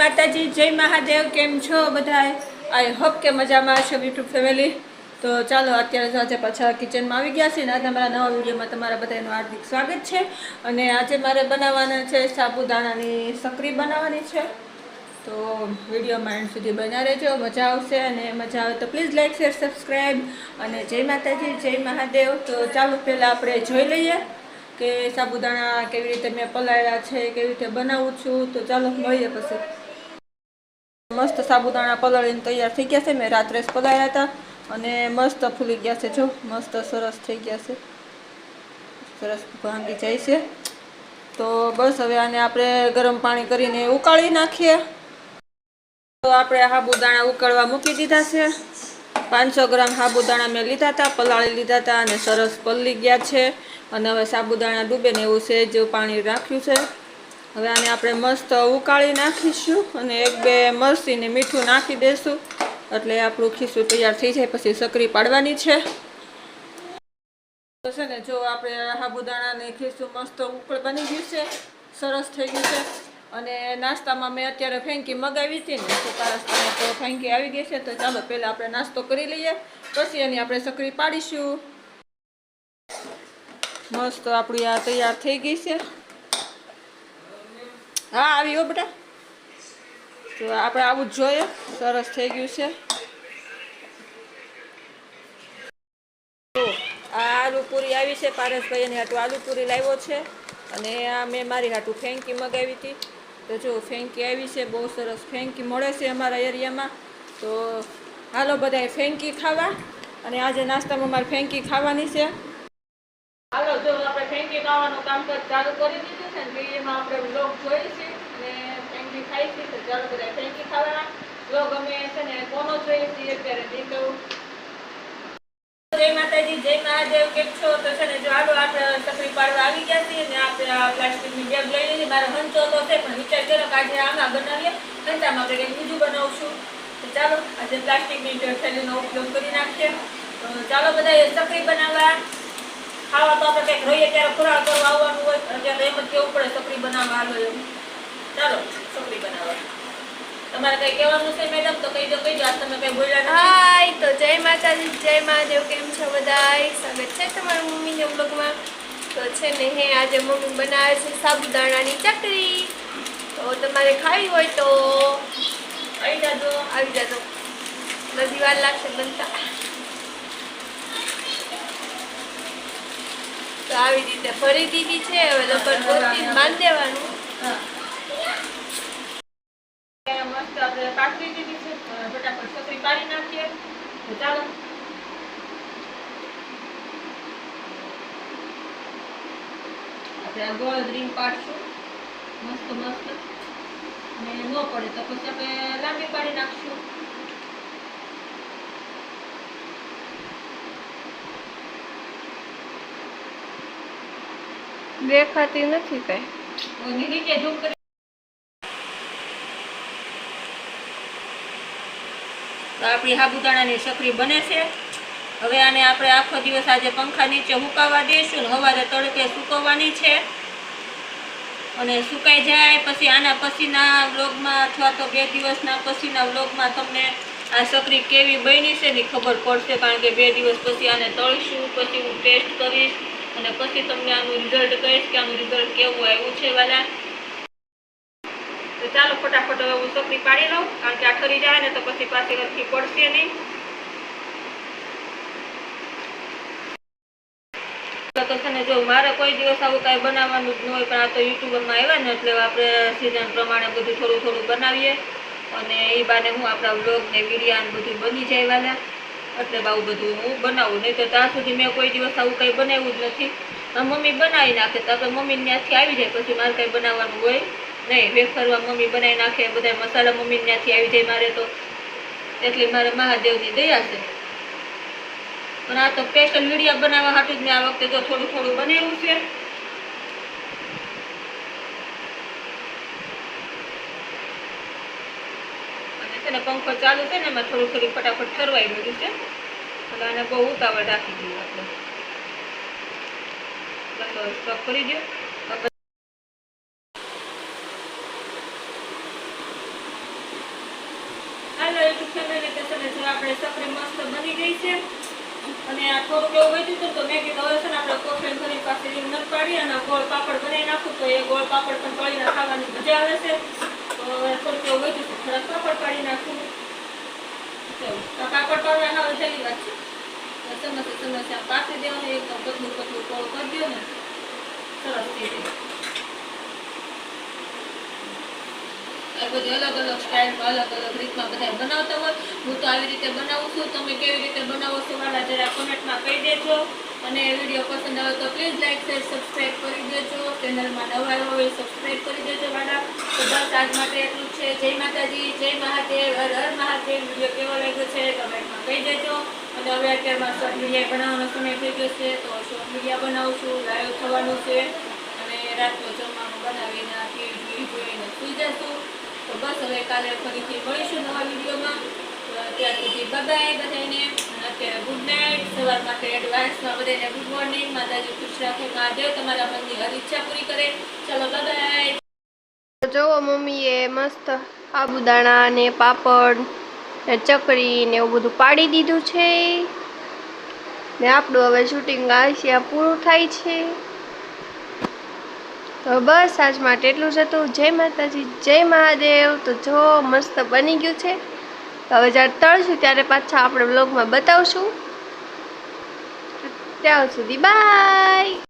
માતાજી, જય મહાદેવ, કેમ છો બધાય? આઈ હોપ કે મજામાં છો યુટ્યુબ ફેમિલી તો ચાલો, અત્યારે આજે પાછા કિચનમાં આવી ગયા છે ને આજે મારા નવા વિડીયોમાં તમારા બધાનું હાર્દિક સ્વાગત છે. અને આજે મારે બનાવવાના છે સાબુદાણાની સકરી બનાવવાની છે. તો વિડીયોમાં એન્ડ સુધી બન્યા રહેજો, મજા આવશે અને મજા આવે તો પ્લીઝ લાઇક શેર સબસ્ક્રાઈબ અને જય માતાજી, જય મહાદેવ. તો ચાલો, પહેલાં આપણે જોઈ લઈએ કે સાબુદાણા કેવી રીતે મેં પલાળ્યા છે, કેવી રીતે બનાવું છું. તો ચાલો, મળીએ પછી. મસ્ત સાબુદાણા પલાળીને તૈયાર થઈ ગયા છે. મેં રાત્રે જ પલાળ્યા હતા અને મસ્ત ફૂલી ગયા છે જો. મસ્ત સરસ થઈ ગયા છે. સરસ ભાંગી જાય છે. તો બસ હવે આને આપણે ગરમ પાણી કરીને ઉકાળી નાખીએ. તો આપણે સાબુદાણા ઉકળવા મૂકી દીધા છે. પાંચસો ગ્રામ સાબુદાણા મેં લીધા હતા, પલાળી લીધા હતા અને સરસ પલળી ગયા છે. અને હવે સાબુદાણા ડૂબે ને એવું છે જો પાણી રાખ્યું છે. હવે આને આપણે મસ્ત ઉકાળી નાખીશું અને એક બે મરસીને મીઠું નાખી દઈશું એટલે આપણું ખીસું તૈયાર થઈ જાય, પછી સકરી પાડવાની છે. તો છે ને, જો આપણે સાબુદાણાને ખીસું મસ્ત ઉકળ બની ગયું છે, સરસ થઈ ગયું છે. અને નાસ્તામાં મેં અત્યારે ફેંકી મગાવી હતી ને સૂકા રસ્તામાં તો ફેંકી આવી ગઈ છે, તો ચાલો પહેલાં આપણે નાસ્તો કરી લઈએ, પછી એની આપણે સકરી પાડીશું. મસ્ત આપણી આ તૈયાર થઈ ગઈ છે. હા, આવી હો બેટા. તો આપણે આવું જ જોઈએ. સરસ થઈ ગયું છે. તો આ આલુપૂરી આવી છે. પારસભાઈ એની હાટું આલુપૂરી લાવ્યો છે. અને આ મેં મારી હાટું ફેંકી મગાવી હતી. તો જો, ફેંકી આવી છે. બહુ સરસ ફેંકી મળે છે અમારા એરિયામાં. તો હાલો બધાએ ફેંકી ખાવા. અને આજે નાસ્તામાં મારે ફેંકી ખાવાની છે. હાલો, જો આપણે ફેંકી ખાવાનું કામકાજ ચાલુ કરી દીધું છે ને એમાં આપણે બ્લોગ જોઈએ છીએ અને ફેંકી ખાઈ છીએ તો ચાલો બધા ફેંકી ખાવાના. બ્લોગ અમે છે ને કોનો જોઈએ છીએ અત્યારે દીકરો છો? છે આવી ગયા છીએ ને આપણે આ પ્લાસ્ટિકની બેગ લઈ લીધી. મારે તો છે, પણ વિચાર કર્યો કે આજે આમાં બનાવીએ હંચામાં આપણે કંઈક બીજું બનાવશું. ચાલો, આજે પ્લાસ્ટિકની થેલીનો ઉપયોગ કરી નાખીએ. તો ચાલો બધા સકરી બનાવવા. ખાવા તો આપણે કંઈક રહીએ ત્યારે ફરાળ કરવા આવવાનું હોય અત્યારે એમ જ કેવું પડે સકરી બનાવવા હાલો એમ. ચાલો સકરી બનાવવા. તમારે કંઈ કહેવાનું છે મેડમ તો કહી દો કહી દો. તમે કંઈ બોલ્યા હાય તો જય માતાજી જય મહાદેવ. કેમ છો બધાય? સ્વાગત છે તમારા મમ્મીને બ્લોગમાં તો છે ને હે આજે મમ્મી બનાવે છે સાબુદાણાની ચકરી. તો તમારે ખાવી હોય તો આવી જાજો. આવી જાજો. બધી વાર લાગશે બનતા. તો આવી રીતે ભરી છે, હવે લગન ગોતી માન દેવાનું. મસ્ત મસ્ત મસ્ત. ને ન પડે તો પછી આપણે લાંબી પાડી નાખશું. દેખાતી નથી કઈ. આપણી સાબુદાણાની સકરી બને છે. હવે આને આપણે આખો દિવસ આજે પંખા નીચે સુકાવા દઈશું ને સવારે તડકે સુકવવાની છે. અને સુકાઈ જાય પછી આના પછીના વ્લોગમાં અથવા તો બે દિવસના પછીના વ્લોગમાં તમને આ સકરી કેવી બની છે એની ખબર પડશે, કારણ કે બે દિવસ પછી આને તળીશું, પછી હું ટેસ્ટ કરીશ. અને પછી તમને આનું રિઝલ્ટ કહીશ કે આનું રિઝલ્ટ કેવું આવ્યું છે વાલા. તો ચાલો ફટાફટ હવે હું સકરી પાડી લઉં, કારણ કે આ ઠરી જાય ને તો પછી પાછી હરખી પડશે નહીં. તો છે ને જો મારે કોઈ દિવસ આવું કાંઈ બનાવવાનું જ ન હોય, પણ આ તો યુટ્યુબરમાં આવ્યા ને એટલે આપણે સિઝન પ્રમાણે બધું થોડું થોડું બનાવીએ. અને એ બાને હું આપણા વ્લોગ ને વિડીયા બધું બની જાય વાલા. એટલે આવું બધું હું બનાવું. નહીં તો ત્યાં સુધી મેં કોઈ દિવસ આવું કંઈ બનાવ્યું જ નથી. મમ્મી બનાવી નાખે તો મમ્મી ત્યાંથી આવી જાય, પછી મારે કંઈ બનાવવાનું હોય નહીં. વેફરવા મમ્મી બનાવી નાખે બધા મસાલા મમ્મી ત્યાંથી આવી જાય મારે તો. એટલે મારે મહાદેવની દયા છે. પણ આ તો સ્પેશિયલ વિડીયા બનાવવા હાટું જ મેં આ વખતે જો થોડું થોડું બનાવ્યું છે. છે ને પંખો ચાલુ છે ને એમાં થોડું થોડું ફટાફટ ઠરવાઈ ગયું છે. એટલે આને બહુ ઉતાવળ રાખી દીધું આપણે. ચાલો સ્ટોપ કરી દો છે આપણે સફરી મસ્ત બની ગઈ છે. અને આ થોડુંક એવું વધ્યું હતું તો મેં કીધું, હવે છે ને આપણે કોફી ફરી પાસે નથી પાડી અને ગોળ પાપડ બનાવી નાખું. તો એ ગોળ પાપડ પણ તળીને ખાવાની મજા આવે છે. તો હવે થોડુંક આ બધી અલગ અલગ સ્ટાઇલમાં અલગ અલગ રીતમાં બધા બનાવતા હોય. હું તો આવી રીતે બનાવું છું. તમે કેવી રીતે બનાવો છો વાળા જરા કોમેન્ટમાં કહી દેજો. અને વીડિયો પસંદ આવે તો પ્લીઝ લાઈક શેર સબસ્ક્રાઈબ કરી દેજો. ચેનલમાં નવા આવ્યો હોય સબસ્ક્રાઈબ કરી દેજો વાળા. તો બસ આજ માટે એટલું છે. જય માતાજી, જય મહાદેવ, હર હર મહાદેવ. વીડિયો કેવો લાગ્યો છે કમેન્ટમાં કહી દેજો. અને હવે અત્યારમાં શોર્ટ મીડિયા બનાવવાનો સમય થઈ ગયો છે, તો શોર્ટ મીડિયા બનાવશું લાઈવ થવાનું છે. અને રાતનું જમવાનું બનાવીને આ ટીવી જોઈને સુઈ જશું. તો બસ હવે કાલે ફરીથી મળીશું નવા વિડીયોમાં. ત્યાં સુધી બધાએ બધાને અને ગુડ નાઇટ સવાર માટે એડવાન્સમાં બધાને ગુડ મોર્નિંગ માતાજી ખુશ રાખે મહાદેવ તમારા મનની હર ઈચ્છા પૂરી કરે. ચલો બાય જુઓ મમ્મીએ મસ્ત સાબુદાણા ને પાપડ ને ચકરી ને એવું બધું પાડી દીધું છે. ને આપણું હવે શૂટિંગ આશિયા પૂરું થાય છે. તો બસ આજ માટે એટલું જ હતું. જય માતાજી, જય મહાદેવ. તો જો મસ્ત બની ગયું છે. તો હવે જ્યારે તળશું ત્યારે પાછા આપણે બ્લોગમાં બતાવશું. ત્યાં સુધી બાય